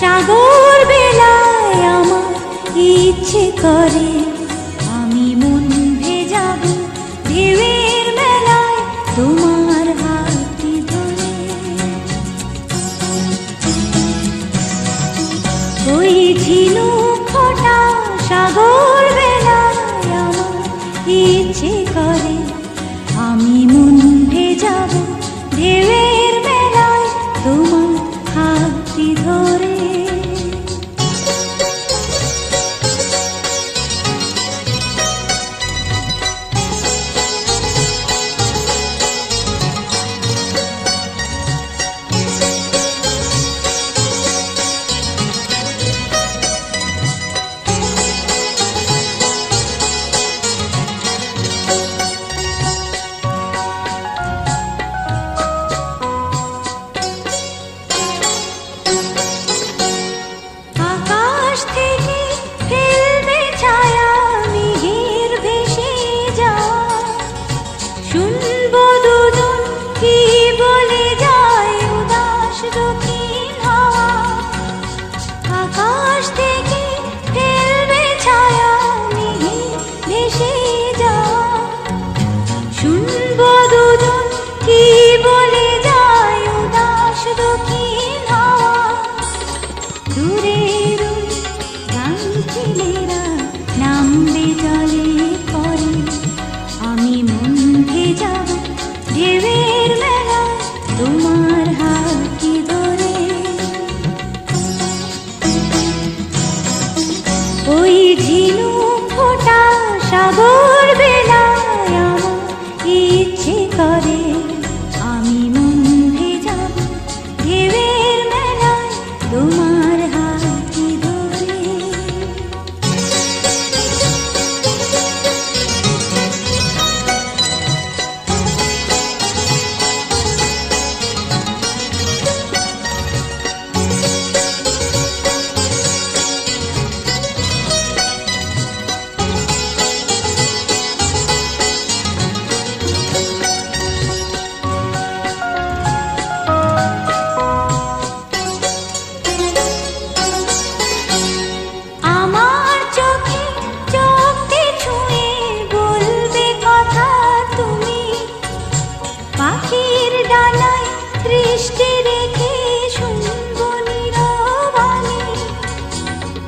সাগর বেলায় আমার ইচ্ছে করে। আমি মন ভেজাব ঢেউয়ের মেলায় তোমার হাতটি ধরে। ওই ঝিনুক ফোটা সাগর বেলায় আমার ইচ্ছে করে। আমি মন ভেজাব তোমার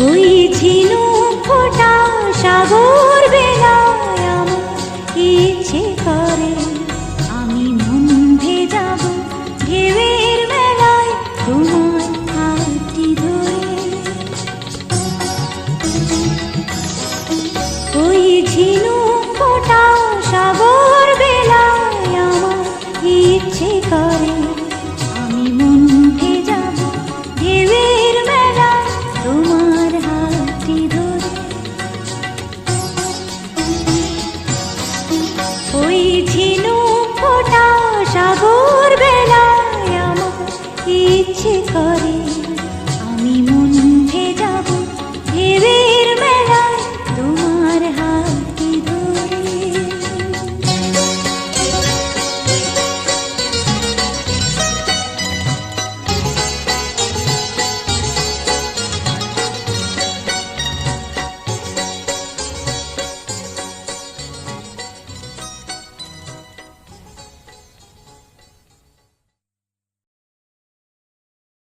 ওই ঝিনুক ফোটা সাগর বেলায় আমার ইচ্ছে করে। আমি মন ভেজাব ঢেউয়ের মেলায় তোমার হাতটি ধরে। ওই ঝিনুক ফোটা বুঝি